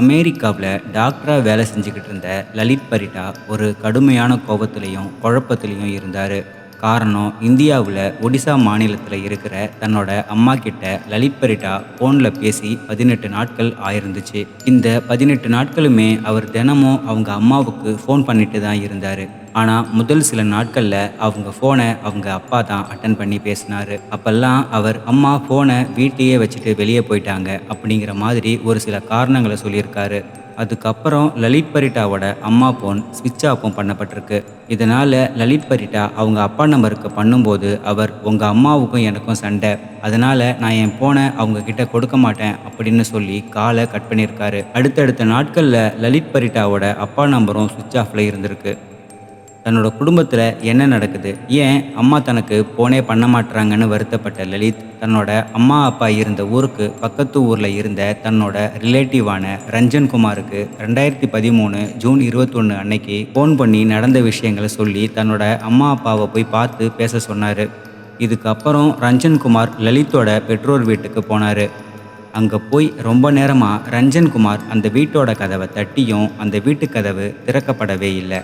அமெரிக்காவில் டாக்டராக வேலை செஞ்சுக்கிட்டு இருந்த லலித் பரிட்டா ஒரு கடுமையான கோபத்திலையும் குழப்பத்திலையும் இருந்தார். காரணம் இந்தியாவில் ஒடிசா மாநிலத்தில் இருக்கிற தன்னோட அம்மா கிட்ட லலித் பரிட்டா ஃபோனில் பேசி பதினெட்டு நாட்கள் ஆயிருந்துச்சு. இந்த பதினெட்டு நாட்களுமே அவர் தினமும் அவங்க அம்மாவுக்கு ஃபோன் பண்ணிட்டு தான் இருந்தார். ஆனால் முதல் சில நாட்களில் அவங்க ஃபோனை அவங்க அப்பா தான் அட்டன் பண்ணி பேசினார். அப்போல்லாம் அவர் அம்மா ஃபோனை வீட்டையே வச்சுட்டு வெளியே போயிட்டாங்க. அப்படிங்கிற மாதிரி ஒரு சில காரணங்களை சொல்லியிருக்காரு. அதுக்கப்புறம் லலித் பரிட்டாவோட அம்மா ஃபோன் ஸ்விட்ச் ஆஃபும் பண்ணப்பட்டிருக்கு. இதனால் லலித் பரிட்டா அவங்க அப்பா நம்பருக்கு பண்ணும்போது அவர் உங்கள் அம்மாவுக்கும் எனக்கும் சண்டை. அதனால் நான் என் ஃபோனை அவங்க கிட்ட கொடுக்க மாட்டேன். அப்படின்னு சொல்லி காலை கட் பண்ணியிருக்காரு. அடுத்தடுத்த நாட்களில் லலித் பரிட்டாவோட அப்பா நம்பரும் ஸ்விட்ச் ஆஃபில் இருந்திருக்கு. தன்னோட குடும்பத்தில் என்ன நடக்குது? ஏன் அம்மா தனக்கு போனே பண்ண மாட்டுறாங்கன்னு வருத்தப்பட்ட லலித் தன்னோட அம்மா அப்பா இருந்த ஊருக்கு பக்கத்து ஊரில் இருந்த தன்னோட ரிலேட்டிவான ரஞ்சன் குமாருக்கு ரெண்டாயிரத்தி பதிமூணு ஜூன் இருபத்தொன்று அன்னைக்கு ஃபோன் பண்ணி நடந்த விஷயங்களை சொல்லி தன்னோட அம்மா அப்பாவை போய் பார்த்து பேச சொன்னார். இதுக்கப்புறம் ரஞ்சன்குமார் லலித்தோட பெற்றோர் வீட்டுக்கு போனார். அங்கே போய் ரொம்ப நேரமாக ரஞ்சன்குமார் அந்த வீட்டோட கதவை தட்டியும் அந்த வீட்டு கதவு திறக்கப்படவே இல்லை.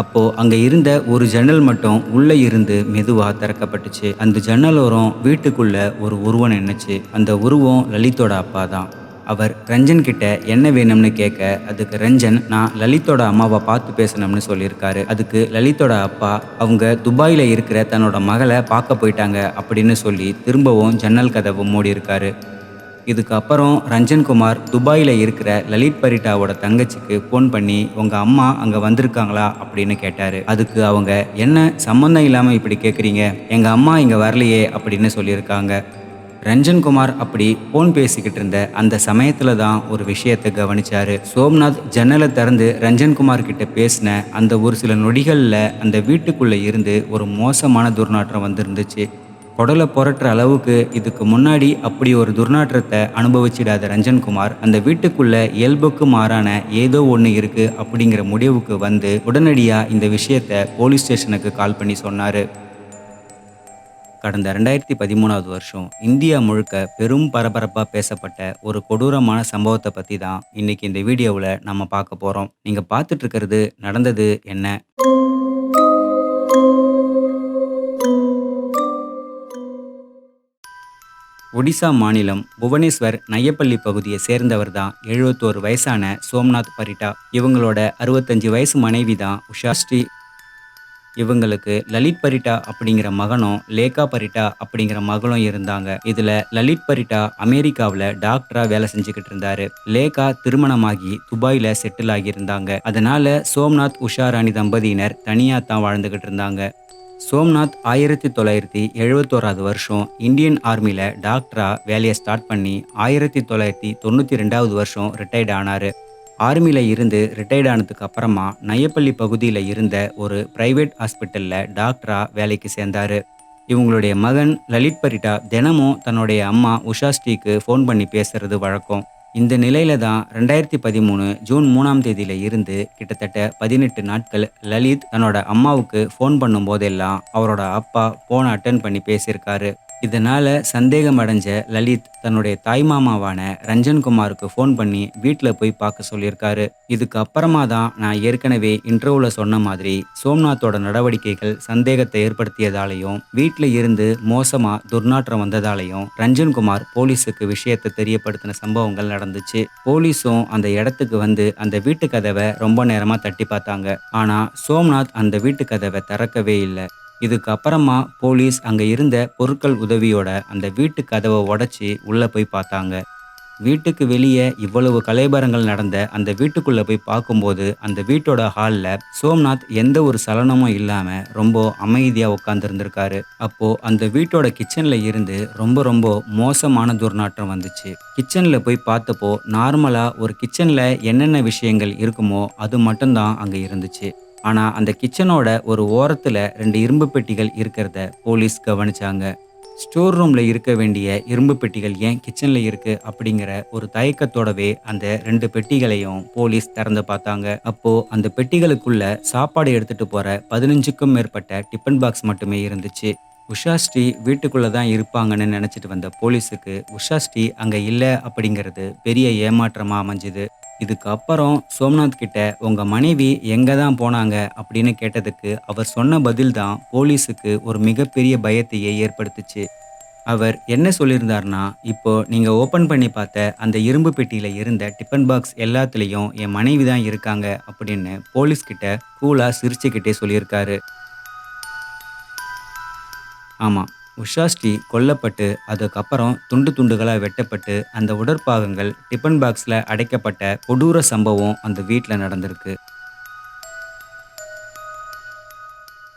அப்போது அங்கே இருந்த ஒரு ஜன்னல் மட்டும் உள்ளே இருந்து மெதுவாக திறக்கப்பட்டுச்சு. அந்த ஜன்னலோரம் வீட்டுக்குள்ள ஒரு உருவம் நின்னுச்சு. அந்த உருவம் லலித்தோட அப்பா தான். அவர் ரஞ்சன் கிட்ட என்ன வேணும்னு கேட்க அதுக்கு ரஞ்சன் நான் லலித்தோட அம்மாவை பார்த்து பேசணும்னு சொல்லியிருக்காரு. அதுக்கு லலித்தோட அப்பா அவங்க துபாயில் இருக்கிற தன்னோட மகளை பார்க்க போயிட்டாங்க அப்படின்னு சொல்லி திரும்பவும் ஜன்னல் கதவு மூடி இருக்காரு இதுக்கப்புறம் ரஞ்சன்குமார் துபாயில் இருக்கிற லலித் பரிட்டாவோட தங்கச்சிக்கு ஃபோன் பண்ணி உங்கள் அம்மா அங்கே வந்திருக்காங்களா? அப்படின்னு கேட்டார். அதுக்கு அவங்க என்ன சம்மந்தம் இல்லாமல் இப்படி கேட்குறீங்க எங்கள் அம்மா இங்கே வரலையே அப்படின்னு சொல்லியிருக்காங்க. ரஞ்சன்குமார் அப்படி ஃபோன் பேசிக்கிட்டு இருந்த அந்த சமயத்தில் தான் ஒரு விஷயத்தை கவனிச்சாரு. சோம்நாத் ஜன்னலை திறந்து ரஞ்சன்குமார் கிட்ட பேசின அந்த ஒரு சில நொடிகளில் அந்த வீட்டுக்குள்ளே இருந்து ஒரு மோசமான துர்நாற்றம் வந்திருந்துச்சு. குடலை புரட்டுற அளவுக்கு இதுக்கு முன்னாடி அப்படி ஒரு துர்நாற்றத்தை அனுபவிச்சிடாத ரஞ்சன்குமார் அந்த வீட்டுக்குள்ள இயல்புக்கு மாறான ஏதோ ஒன்று இருக்கு அப்படிங்கிற முடிவுக்கு வந்து உடனடியாக இந்த விஷயத்த போலீஸ் ஸ்டேஷனுக்கு கால் பண்ணி சொன்னார். கடந்த ரெண்டாயிரத்தி பதிமூணாவது வருஷம் இந்தியா முழுக்க பெரும் பரபரப்பாக பேசப்பட்ட ஒரு கொடூரமான சம்பவத்தை பற்றி தான் இன்னைக்கு இந்த வீடியோவில் நம்ம பார்க்க போகிறோம் நீங்கள் பார்த்துட்ருக்கிறது நடந்தது என்ன? ஒடிசா மாநிலம் புவனேஸ்வர் நையப்பள்ளி பகுதியை சேர்ந்தவர் தான் எழுபத்தோரு வயசான சோம்நாத் பரிட்டா. இவங்களோட அறுபத்தஞ்சு வயசு மனைவி தான் உஷாஸ்ரீ இவங்களுக்கு லலித் பரிட்டா அப்படிங்கிற மகனும் லேகா பரிட்டா அப்படிங்கிற மகளும் இருந்தாங்க. இதுல லலித் பரிட்டா அமெரிக்காவில் டாக்டரா வேலை செஞ்சுக்கிட்டு இருந்தாரு. லேகா திருமணமாகி துபாயில செட்டில் ஆகியிருந்தாங்க. அதனால சோம்நாத் உஷாராணி தம்பதியினர் தனியா தான் வாழ்ந்துகிட்டு இருந்தாங்க. சோம்நாத் ஆயிரத்தி தொள்ளாயிரத்தி எழுபத்தோராது வருஷம் இந்தியன் ஆர்மியில் டாக்டராக வேலையை ஸ்டார்ட் பண்ணி ஆயிரத்தி தொள்ளாயிரத்தி தொண்ணூற்றி ரெண்டாவது வருஷம் ரிட்டையர்ட் ஆனார். ஆர்மியில் இருந்து ரிட்டையர்ட் ஆனதுக்கு அப்புறமா நையப்பள்ளி பகுதியில் இருந்த ஒரு பிரைவேட் ஹாஸ்பிட்டலில் டாக்டராக வேலைக்கு சேர்ந்தார். இவங்களுடைய மகன் லலித் பரிட்டா தினமும் தன்னுடைய அம்மா உஷாஸ்ரீக்கு ஃபோன் பண்ணி பேசுறது வழக்கம். இந்த நிலையில தான் ரெண்டாயிரத்தி பதிமூணு ஜூன் மூணாம் தேதியில இருந்து கிட்டத்தட்ட பதினெட்டு நாட்கள் லலித் தன்னோட அம்மாவுக்கு ஃபோன் பண்ணும் போதெல்லாம் அவரோட அப்பா ஃபோனை அட்டன் பண்ணி பேசியிருக்காரு. இதனால சந்தேகம் அடைஞ்ச லலித் தன்னுடைய தாய் மாமாவான ரஞ்சன்குமாருக்கு ஃபோன் பண்ணி வீட்டில் போய் பார்க்க சொல்லியிருக்காரு. இதுக்கு அப்புறமா தான் நான் ஏற்கனவே இன்டர்வியூவில் சொன்ன மாதிரி சோம்நாத்தோட நடவடிக்கைகள் சந்தேகத்தை ஏற்படுத்தியதாலையும் வீட்டில் இருந்து மோசமாக துர்நாற்றம் வந்ததாலையும் ரஞ்சன்குமார் போலீஸுக்கு விஷயத்தை தெரியப்படுத்தின சம்பவங்கள் நடந்துச்சு. போலீஸும் அந்த இடத்துக்கு வந்து அந்த வீட்டு கதவை ரொம்ப நேரமா தட்டி பார்த்தாங்க. ஆனா சோம்நாத் அந்த வீட்டு கதவை திறக்கவே இல்லை. இதுக்கு அப்புறமா போலீஸ் அங்கே இருந்த பொருட்கள் உதவியோட அந்த வீட்டு கதவை உடைச்சி உள்ளே போய் பார்த்தாங்க. வீட்டுக்கு வெளியே இவ்வளவு கலைபரங்கள் நடந்த அந்த வீட்டுக்குள்ளே போய் பார்க்கும்போது அந்த வீட்டோட ஹாலில் சோம்நாத் எந்த ஒரு சலனமும் இல்லாமல் ரொம்ப அமைதியாக உட்காந்துருந்துருக்காரு அப்போது அந்த வீட்டோட கிச்சனில் இருந்து ரொம்ப ரொம்ப மோசமான துர்நாற்றம் வந்துச்சு. கிச்சனில் போய் பார்த்தப்போ நார்மலாக ஒரு கிச்சனில் என்னென்ன விஷயங்கள் இருக்குமோ அது மட்டும்தான் அங்கே இருந்துச்சு. ஆனால் அந்த கிச்சனோட ஒரு ஓரத்தில் ரெண்டு இரும்பு பெட்டிகள் இருக்கிறத போலீஸ் கவனிச்சாங்க. ஸ்டோர் ரூமில் இருக்க வேண்டிய இரும்பு பெட்டிகள் ஏன் கிச்சனில் இருக்குது அப்படிங்கிற ஒரு தயக்கத்தோடவே அந்த ரெண்டு பெட்டிகளையும் போலீஸ் திறந்து பார்த்தாங்க. அப்போது அந்த பெட்டிகளுக்குள்ள சாப்பாடு எடுத்துகிட்டு போகிற பதினஞ்சுக்கும் மேற்பட்ட டிஃபன் பாக்ஸ் மட்டுமே இருந்துச்சு. உஷாஸ்ரீ வீட்டுக்குள்ளே தான் இருப்பாங்கன்னு நினச்சிட்டு வந்த போலீஸுக்கு உஷாஸ்ரீ அங்கே இல்லை அப்படிங்கிறது பெரிய ஏமாற்றமாக அமைஞ்சுது. இதுக்கு அப்புறம் சோம்நாத் கிட்ட உங்க மனைவி எங்க தான் போனாங்க? அப்படின்னு கேட்டதுக்கு அவர் சொன்ன பதில் தான் போலீஸுக்கு ஒரு மிகப்பெரிய பயத்தையே ஏற்படுத்துச்சு. அவர் என்ன சொல்லியிருந்தார்னா இப்போ நீங்க ஓபன் பண்ணி பார்த்த அந்த இரும்பு பெட்டியில இருந்த டிஃபன் பாக்ஸ் எல்லாத்துலேயும் என் மனைவி தான் இருக்காங்க அப்படின்னு போலீஸ் கிட்ட கூலா சிரிச்சுக்கிட்டே சொல்லியிருக்காரு. ஆமாம் உஷாஸ்ரீ கொல்லப்பட்டு அதுக்கப்புறம் துண்டு துண்டுகளாக வெட்டப்பட்டு அந்த உடற்பாகங்கள் டிஃபன் பாக்ஸில் அடைக்கப்பட்ட கொடூர சம்பவம் அந்த வீட்டில் நடந்திருக்கு.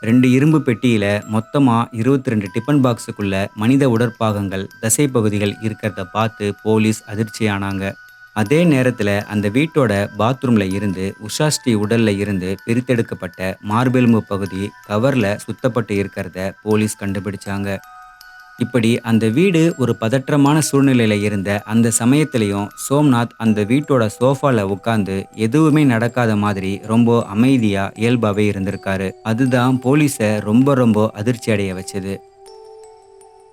ரெண்டு இரும்பு பெட்டியில் மொத்தமாக இருபத்தி ரெண்டு டிஃபன் பாக்ஸுக்குள்ள மனித உடற்பாகங்கள் தசை பகுதிகள் இருக்கிறத பார்த்து போலீஸ் அதிர்ச்சியானாங்க. அதே நேரத்தில் அந்த வீட்டோட பாத்ரூமில் இருந்து உஷாஸ்ரீ உடலில் இருந்து பிரித்தெடுக்கப்பட்ட மார்பெலும்பு பகுதி கவரில் சுத்தப்பட்டு இருக்கிறத போலீஸ் கண்டுபிடிச்சாங்க. இப்படி அந்த வீடு ஒரு பதற்றமான சூழ்நிலையில் இருந்த அந்த சமயத்திலையும் சோம்நாத் அந்த வீட்டோட சோஃபாவில் உட்காந்து எதுவுமே நடக்காத மாதிரி ரொம்ப அமைதியாக இயல்பாகவே இருந்திருக்காரு. அதுதான் போலீஸை ரொம்ப ரொம்ப அதிர்ச்சி அடைய வச்சது.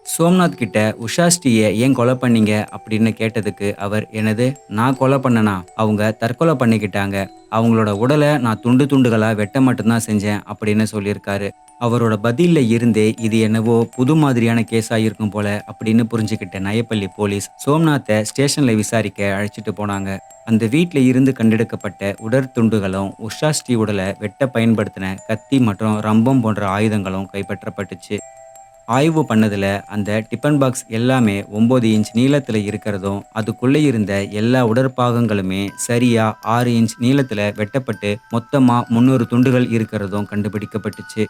சோம்நாத் கிட்ட உஷாஸ்ரீயை ஏன் கொலை பண்ணீங்க அப்படின்னு கேட்டதுக்கு அவர் எனது நான் கொலை பண்ணனா? அவங்க தற்கொலை பண்ணிக்கிட்டாங்க. அவங்களோட உடலை நான் துண்டு துண்டுகளாக வெட்ட மட்டும்தான் செஞ்சேன் அப்படின்னு சொல்லியிருக்காரு. அவரோட பதிலில் இருந்தே இது என்னவோ புது மாதிரியான கேஸ் இருக்கும் போல அப்படின்னு புரிஞ்சுக்கிட்ட நயப்பள்ளி போலீஸ் சோம்நாத்தை ஸ்டேஷனில் விசாரிக்க அழைச்சிட்டு போனாங்க. அந்த வீட்டில் இருந்து கண்டெடுக்கப்பட்ட உடற்துண்டுகளும் உஷாஸ்ரீ உடலை வெட்ட பயன்படுத்தின கத்தி மற்றும் ரம்பம் போன்ற ஆயுதங்களும் கைப்பற்றப்பட்டுச்சு. ஆய்வு பண்ணதில் அந்த டிஃபன் பாக்ஸ் எல்லாமே ஒம்பது இன்ச் நீளத்தில் இருக்கிறதும் அதுக்குள்ளே இருந்த எல்லா உடற்பாகங்களுமே சரியாக ஆறு இன்ச் நீளத்தில் வெட்டப்பட்டு மொத்தமாக முந்நூறு துண்டுகள் இருக்கிறதும் கண்டுபிடிக்கப்பட்டுச்சு.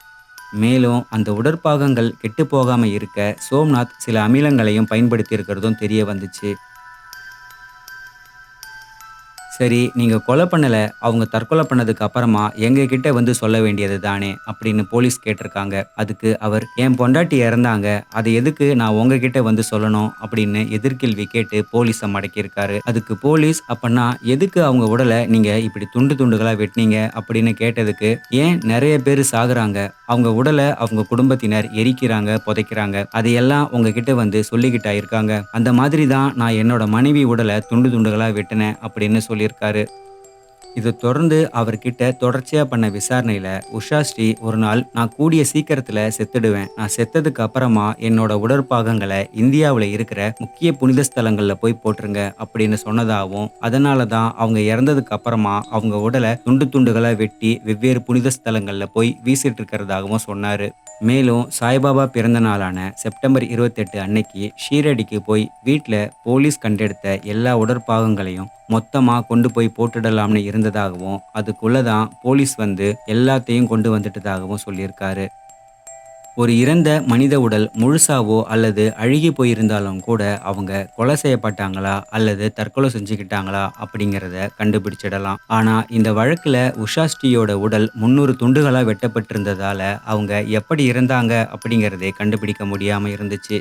மேலும் அந்த உடற்பாகங்கள் கெட்டு போகாமல் இருக்க சோம்நாத் சில அமிலங்களையும் பயன்படுத்தி இருக்கிறதும் தெரிய வந்துச்சு. சரி நீங்க கொலை பண்ணல அவங்க தற்கொலை பண்ணதுக்கு அப்புறமா எங்க கிட்ட வந்து சொல்ல வேண்டியது தானே? அப்படின்னு போலீஸ் கேட்டிருக்காங்க. அதுக்கு அவர் என் பொண்டாட்டி இறந்தாங்க அதை எதுக்கு நான் உங்ககிட்ட வந்து சொல்லணும்? அப்படின்னு எதிர்கேள்வி கேட்டு போலீஸை மடக்கியிருக்காரு. அதுக்கு போலீஸ் அப்படின்னா எதுக்கு அவங்க உடலை நீங்க இப்படி துண்டு துண்டுகளா வெட்டினீங்க? அப்படின்னு கேட்டதுக்கு ஏன் நிறைய பேர் சாகுறாங்க அவங்க உடலை அவங்க குடும்பத்தினர் எரிக்கிறாங்க புதைக்கிறாங்க அதையெல்லாம் உங்ககிட்ட வந்து சொல்லிக்கிட்டா இருக்காங்க. அந்த மாதிரி தான் நான் என்னோட மனைவி உடலை துண்டு துண்டுகளா வெட்டினேன் அப்படின்னு சொல்லி சொல்லியிருக்காரு. இதை தொடர்ந்து அவர்கிட்ட தொடர்ச்சியாக பண்ண விசாரணையில் உஷாஸ்ரீ ஒரு நாள் நான் கூடிய சீக்கிரத்தில் செத்துடுவேன். நான் செத்ததுக்கு அப்புறமா என்னோட உடற்பாகங்களை இந்தியாவில் இருக்கிற முக்கிய புனித ஸ்தலங்களில் போய் போட்டுருங்க அப்படின்னு சொன்னதாகவும் அதனால தான் அவங்க இறந்ததுக்கு அப்புறமா அவங்க உடலை துண்டு துண்டுகளை வெட்டி வெவ்வேறு புனித ஸ்தலங்களில் போய் வீசிட்டு இருக்கிறதாகவும் சொன்னார். மேலும் சாய்பாபா பிறந்த நாளான செப்டம்பர் இருபத்தெட்டு அன்னைக்கு ஷீரடிக்கு போய் வீட்டில் போலீஸ் கண்டெடுத்த எல்லா உடற்பாகங்களையும் மொத்தமாக கொண்டு போய் போட்டுடலாம்னு இருந்ததாகவும் அதுக்குள்ளே தான் போலீஸ் வந்து எல்லாத்தையும் கொண்டு வந்துட்டதாகவும் சொல்லியிருக்காரு. ஒரு இறந்த மனித உடல் முழுசாவோ அல்லது அழுகி போயிருந்தாலும் கூட அவங்க கொலை செய்யப்பட்டாங்களா அல்லது தற்கொலை செஞ்சுக்கிட்டாங்களா அப்படிங்கிறத கண்டுபிடிச்சிடலாம். ஆனா இந்த வழக்கில் உஷாஸ்டியோட உடல் முன்னூறு துண்டுகளாக வெட்டப்பட்டிருந்ததால அவங்க எப்படி இறந்தாங்க அப்படிங்கிறதே கண்டுபிடிக்க முடியாம இருந்துச்சு.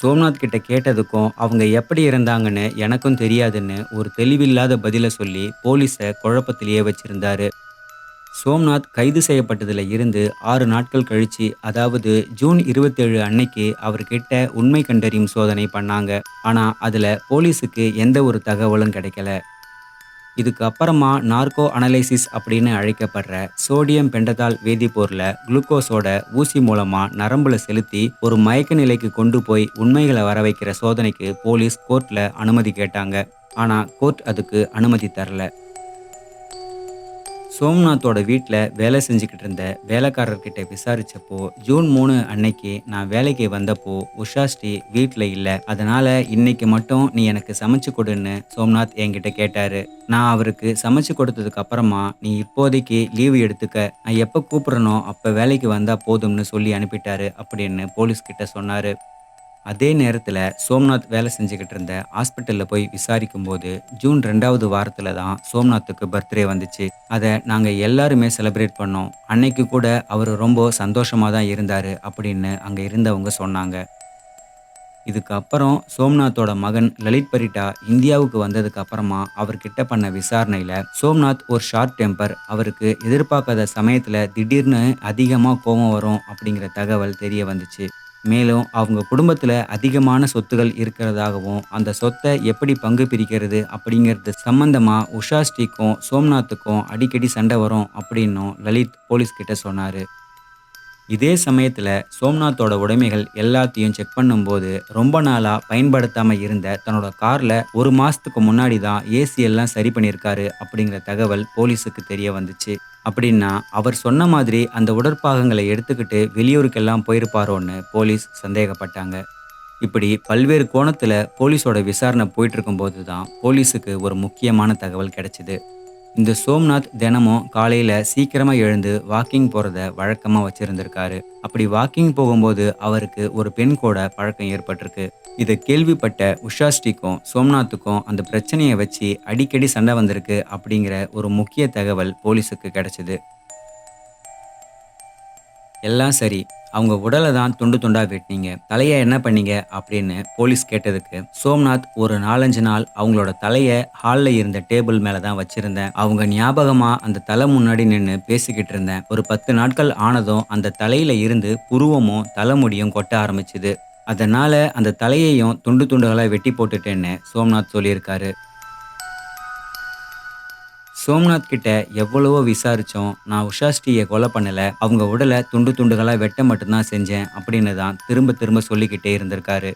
சோம்நாத் கிட்ட கேட்டதுக்கும் அவங்க எப்படி இறந்தாங்கன்னு எனக்கும் தெரியாதுன்னு ஒரு தெளிவில்லாத பதிலை சொல்லி போலீஸை குழப்பத்திலேயே வச்சிருந்தாரு. சோம்நாத் கைது செய்யப்பட்டதில் இருந்து ஆறு நாட்கள் கழிச்சு அதாவது ஜூன் இருபத்தேழு அன்னைக்கு அவர்கிட்ட உண்மை கண்டறியும் சோதனை பண்ணாங்க. ஆனால் அதில் போலீஸுக்கு எந்த ஒரு தகவலும் கிடைக்கல. இதுக்கு அப்புறமா நார்கோ அனலைசிஸ் அப்படின்னு அழைக்கப்படுற சோடியம் பெண்டதால் வேதிப்பொருளை குளுக்கோஸோட ஊசி மூலமாக நரம்புல செலுத்தி ஒரு மயக்க நிலைக்கு கொண்டு போய் உண்மைகளை வர வைக்கிற சோதனைக்கு போலீஸ் கோர்ட்டில் அனுமதி கேட்டாங்க. ஆனால் கோர்ட் அதுக்கு அனுமதி தரல. சோம்நாத்தோட வீட்டில் வேலை செஞ்சுக்கிட்டு இருந்த வேலைக்காரர்கிட்ட விசாரித்தப்போ ஜூன் மூணு அன்னைக்கு நான் வேலைக்கு வந்தப்போ உஷாஸ்ரீ வீட்டில் இல்லை. அதனால் இன்னைக்கு மட்டும் நீ எனக்கு சமைச்சு கொடுன்னு சோம்நாத் என்கிட்ட கேட்டாரு. நான் அவருக்கு சமைச்சு கொடுத்ததுக்கு அப்புறமா நீ இப்போதைக்கு லீவு எடுத்துக்க. நான் எப்போ கூப்பிடணும் அப்போ வேலைக்கு வந்தால் போதும்னு சொல்லி அனுப்பிட்டாரு அப்படின்னு போலீஸ் சொன்னார். அதே நேரத்தில் சோம்நாத் வேலை செஞ்சுக்கிட்டு இருந்த ஹாஸ்பிட்டலில் போய் விசாரிக்கும் போது ஜூன் ரெண்டாவது வாரத்தில் தான் சோம்நாத்துக்கு பர்த்டே வந்துச்சு. அதை நாங்கள் எல்லாருமே செலிப்ரேட் பண்ணோம். அன்னைக்கு கூட அவர் ரொம்ப சந்தோஷமாக தான் இருந்தார் அப்படின்னு அங்கே இருந்தவங்க சொன்னாங்க. இதுக்கப்புறம் சோம்நாத்தோட மகன் லலித் பரிட்டா இந்தியாவுக்கு வந்ததுக்கு அப்புறமா அவர்கிட்ட பண்ண விசாரணையில் சோம்நாத் ஒரு ஷார்ட் டெம்பர் அவருக்கு எதிர்பார்க்காத சமயத்தில் திடீர்னு அதிகமாக கோபம் வரும் அப்படிங்கிற தகவல் தெரிய வந்துச்சு. மேலும் அவங்க குடும்பத்தில் அதிகமான சொத்துகள் இருக்கிறதாகவும் அந்த சொத்தை எப்படி பங்கு பிரிக்கிறது அப்படிங்கிறது சம்பந்தமாக உஷா ஸ்ரீக்கும் சோம்நாத்துக்கும் அடிக்கடி சண்டை வரும் அப்படின்னும் லலித் போலீஸ் கிட்ட சொன்னார். இதே சமயத்தில் சோம்நாத்தோட உடைமைகள் எல்லாத்தையும் செக் பண்ணும்போது ரொம்ப நாளாக பயன்படுத்தாமல் இருந்த தன்னோட காரில் ஒரு மாதத்துக்கு முன்னாடி தான் ஏசி எல்லாம் சரி பண்ணியிருக்காரு அப்படிங்கிற தகவல் போலீஸுக்கு தெரிய வந்துச்சு. அப்படின்னா அவர் சொன்ன மாதிரி அந்த உடற்பாகங்களை எடுத்துக்கிட்டு வெளியூருக்கெல்லாம் போயிருப்பாரோன்னு போலீஸ் சந்தேகப்பட்டாங்க. இப்படி பல்வேறு கோணத்தில் போலீஸோட விசாரணை போயிட்டு இருக்கும்போது தான் போலீஸுக்கு ஒரு முக்கியமான தகவல் கிடைச்சிது. இந்த சோம்நாத் தினமும் காலையில் சீக்கிரமாக எழுந்து வாக்கிங் போகிறத வழக்கமாக வச்சுருந்துருக்காரு. அப்படி வாக்கிங் போகும்போது அவருக்கு ஒரு பெண் கூட பழக்கம் ஏற்பட்டிருக்கு. இதை கேள்விப்பட்ட உஷா ஸ்ரீக்கும் சோம்நாத்துக்கும் அந்த பிரச்சனையை வச்சு அடிக்கடி சண்டை வந்திருக்கு அப்படிங்கிற ஒரு முக்கிய தகவல் போலீஸுக்கு கிடைச்சிது. எல்லாம் சரி. அவங்க உடலை தான் துண்டு துண்டா வெட்டினீங்க. தலையை என்ன பண்ணீங்க? அப்படின்னு போலீஸ் கேட்டதுக்கு சோம்நாத் ஒரு நாலஞ்சு நாள் அவங்களோட தலையை ஹாலில் இருந்த டேபிள் மேலே தான் வச்சிருந்தேன். அவங்க ஞாபகமா அந்த தலை முன்னாடி நின்று பேசிக்கிட்டு இருந்தேன். ஒரு பத்து நாட்கள் ஆனதும் அந்த தலையில இருந்து புருவமும் தலைமுடியும் கொட்ட ஆரம்பிச்சுது. அதனால அந்த தலையையும் துண்டு துண்டுகளாக வெட்டி போட்டுட்டேன்னு சோம்நாத் சொல்லியிருக்காரு. சோம்நாத் கிட்ட எவ்வளவோ விசாரிச்சோம். நான் உஷாஸ்ரீயை கொலை பண்ணல. அவங்க உடலை துண்டு துண்டுகளா வெட்ட மட்டும்தான் செஞ்சேன் அப்படின்னு தான் திரும்ப திரும்ப சொல்லிக்கிட்டே இருந்திருக்காரு.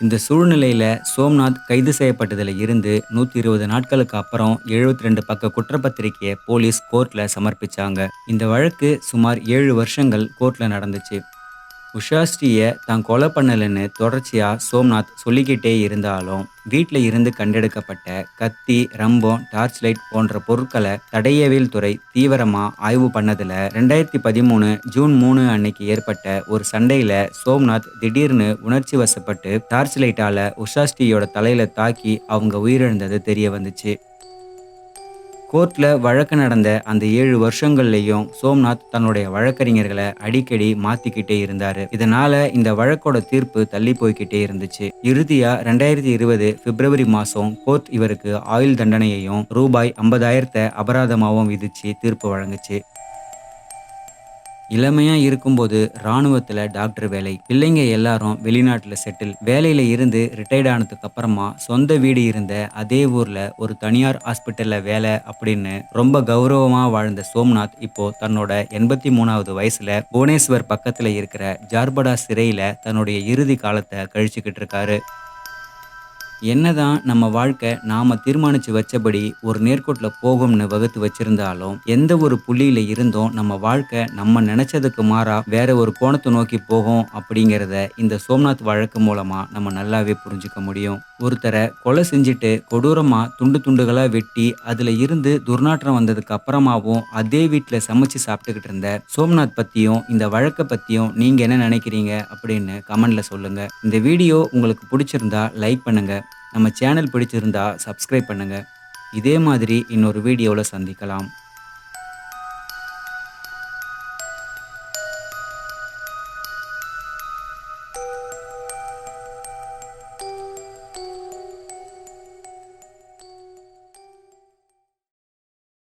இந்த சூழ்நிலையில சோம்நாத் கைது செய்யப்பட்டதில் இருந்து நூத்தி இருபது நாட்களுக்கு அப்புறம் எழுபத்தி ரெண்டு பக்க குற்றப்பத்திரிகையை போலீஸ் கோர்ட்ல சமர்ப்பிச்சாங்க. இந்த வழக்கு சுமார் ஏழு வருஷங்கள் கோர்ட்ல நடந்துச்சு. உஷாஸ்ரீயை தான் கொலை பண்ணலைன்னு தொடர்ச்சியாக சோம்நாத் சொல்லிக்கிட்டே இருந்தாலும் வீட்டில் இருந்து கண்டெடுக்கப்பட்ட கத்தி ரம்பம் டார்ச் லைட் போன்ற பொருட்களை தடையவியல் துறை தீவிரமாக ஆய்வு பண்ணதில் ரெண்டாயிரத்தி பதிமூணு ஜூன் மூணு அன்னைக்கு ஏற்பட்ட ஒரு சண்டையில் சோம்நாத் திடீர்னு உணர்ச்சி வசப்பட்டு டார்ச் லைட்டால் உஷாஸ்ரீயோட தலையில் தாக்கி அவங்க உயிரிழந்தது தெரிய வந்துச்சு. கோர்ட்டில் வழக்கு நடந்த அந்த ஏழு வருஷங்கள்லையும் சோம்நாத் தன்னுடைய வழக்கறிஞர்களை அடிக்கடி மாத்திக்கிட்டே இருந்தார். இதனால இந்த வழக்கோட தீர்ப்பு தள்ளி போய்கிட்டே இருந்துச்சு. இறுதியா ரெண்டாயிரத்தி இருபது பிப்ரவரி மாசம் கோர்ட் இவருக்கு ஆயுள் தண்டனையையும் ரூபாய் ஐம்பதாயிரத்தை அபராதமாகவும் விதிச்சு தீர்ப்பு வழங்குச்சு. இளமையாக இருக்கும்போது இராணுவத்தில் டாக்டர் வேலை. பிள்ளைங்க எல்லாரும் வெளிநாட்டில் செட்டில் வேலையில் இருந்து ரிட்டையர்ட் ஆனதுக்கு அப்புறமா சொந்த வீடு இருந்த அதே ஊரில் ஒரு தனியார் ஹாஸ்பிட்டலில் வேலை அப்படின்னு ரொம்ப கௌரவமாக வாழ்ந்த சோம்நாத் இப்போ தன்னோட எண்பத்தி மூணாவது வயசில் புவனேஸ்வர் பக்கத்தில் இருக்கிற ஜார்படா சிறையில் தன்னுடைய இறுதி காலத்தை கழிச்சுக்கிட்டு இருக்காரு. என்னதான் நம்ம வாழ்க்கை நாம தீர்மானிச்சு வச்சபடி ஒரு நேர்கோட்டில் போகும்னு வகுத்து வச்சிருந்தாலும் எந்த ஒரு புள்ளியில இருந்தும் நம்ம வாழ்க்கை நம்ம நினைச்சதுக்கு மாறா வேற ஒரு கோணத்தை நோக்கி போகும் அப்படிங்கிறத இந்த சோம்நாத் வழக்கு மூலமா நம்ம நல்லாவே புரிஞ்சுக்க முடியும். ஒருத்தரை கொலை செஞ்சுட்டு கொடூரமா துண்டு துண்டுகளா வெட்டி அதுல இருந்து துர்நாற்றம் வந்ததுக்கு அப்புறமாவும் அதே வீட்டில் சமைச்சு சாப்பிட்டுக்கிட்டு இருந்த சோம்நாத் பத்தியும் இந்த வழக்கை பத்தியும் நீங்க என்ன நினைக்கிறீங்க அப்படின்னு கமெண்ட்ல சொல்லுங்க. இந்த வீடியோ உங்களுக்கு பிடிச்சிருந்தா லைக் பண்ணுங்க. நம்ம சேனல் பிடிச்சிருந்தா சப்ஸ்கிரைப் பண்ணுங்கள் இதே மாதிரி இன்னொரு வீடியோவில் சந்திக்கலாம்.